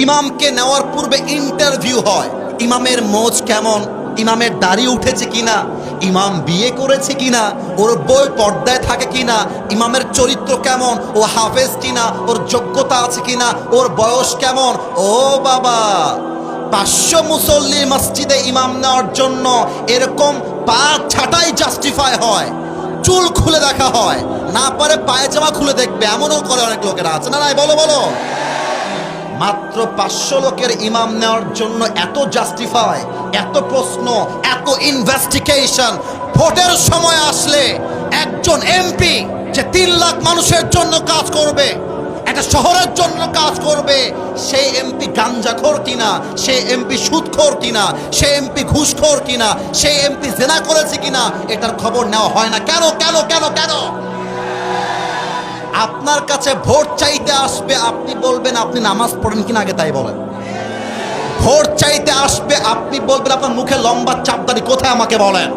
ইমামকে নেওয়ার পূর্বে ইন্টারভিউ হয়। ইমামের মোজ কেমন? ইমামের দাড়ি উঠেছে কিনা? ইমাম বিয়ে করেছে কিনা? ওর বই পর্দায় থাকে কিনা? ইমামের চরিত্র কেমন? ও হাফেজ কিনা? ওর যোগ্যতা আছে কিনা? ওর বয়স কেমন? ও বাবা! পাঁচশো মুসল্লির মসজিদে ইমাম নেওয়ার জন্য এরকম পা ছাটাই জাস্টিফাই হয়। চুল খুলে দেখা হয়। না পারে পায়জামা খুলে দেখবে। এমনও করে অনেক লোকেরা আছে। না নাই বলো বলো। মাত্র পাঁচশো লোকের ইমাম নেওয়ার জন্য এত জাস্টিফাই এত প্রশ্ন, এত ইনভেস্টিগেশন ভোটের সময় আসলে একজন এমপি যে তিন লাখ মানুষের জন্য কাজ করবে, একটা শহরের জন্য কাজ করবে, সেই এমপি গাঞ্জাখোর কিনা, সেই এমপি সুদখোর কিনা, সেই এমপি ঘুষখোর কিনা, সেই এমপি জেনা করেছে কিনা, এটার খবর নেওয়া হয় না। কেন কেন কেন কেন? আপনার কাছে ভোট চাইতে আসবে, আপনি বলবেন আপনি নামাজ পড়েন কিনা, আগে তাই বলেন। ভোট চাইতে আসবে, আপনি বলবেন আপনার মুখে লম্বা চাপদারি কোথায় আমাকে বলেন?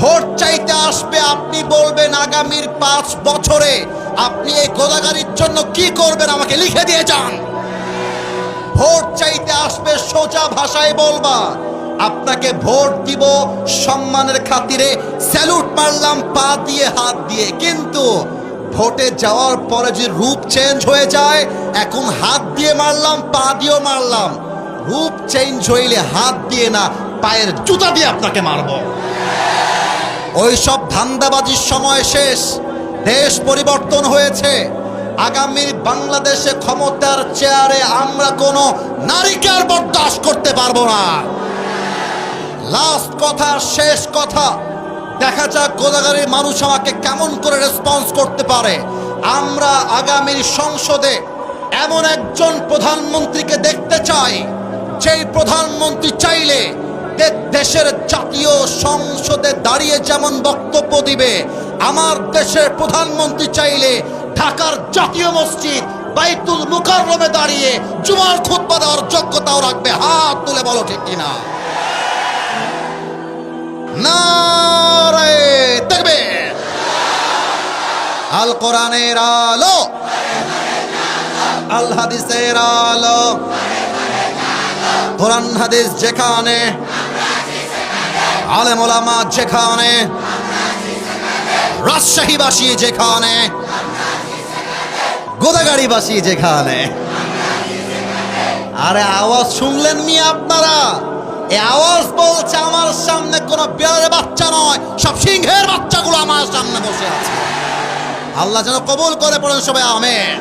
ভোট চাইতে আসবে, আপনি বলবেন আগামীর পাঁচ বছরে আপনি এই গোদাগারির জন্য কি করবেন, আমাকে লিখে দিয়ে যান। ভোট চাইতে আসবে, সোজা ভাষায় বলবা, আপনাকে ভোট দিব সম্মানের খাতিরে, স্যালুট মারলাম, পা দিয়ে, হাত দিয়ে, কিন্তু ভোটে যাওয়ার পরে যে রূপ চেঞ্জ হয়ে যায়, এখন হাত দিয়ে মারলাম, পা দিয়েও মারলাম। রূপ চেঞ্জ হইলে হাত দিয়ে না, পায়ের জুতা দিয়ে আপনাকে মারবো। ওই সব ধান্দাবাজির সময় শেষ। দেশ পরিবর্তন হয়েছে। আগামী বাংলাদেশে ক্ষমতার চেয়ারে আমরা কোনো নারীকে আর বরদাস্ত করতে পারব না। লাস্ট কথা, শেষ কথা। দেখা যাক গোদাগাড়ির মানুষ আমাকে কেমন করে রেসপন্স করতে পারে। আমরা আগামীর সংসদে এমন একজন প্রধানমন্ত্রীকে দেখতে চাই, যেই প্রধানমন্ত্রী চাইলে দেশের জাতীয় সংসদে দাঁড়িয়ে যেমন বক্তব্য দিবে, আমার দেশের প্রধানমন্ত্রী চাইলে ঢাকার জাতীয় মসজিদ বাইতুল মুকাররমে দাঁড়িয়ে জুমার খুতবা দেওয়ার যোগ্যতাও রাখবে, হাত তুলে বলো ঠিক কিনা। নারে আল কোরআনের আলো। আল হাদিসের আলো। কোরআন হাদিস যেখানে, আলেম ওলামা যেখানে, রাজশাহীবাসী যেখানে, গোদাগাড়িবাসী যেখানে। আরে আওয়াজ শুনলেন নি আপনারা? এ আওয়াজ বলছে আমার সামনে কোনো বিড়ালের বাচ্চা নয়, সব সিংহের বাচ্চাগুলো আমার সামনে বসে আছে। আল্লাহ যেন কবুল করে পড়েন সবাই আমেন।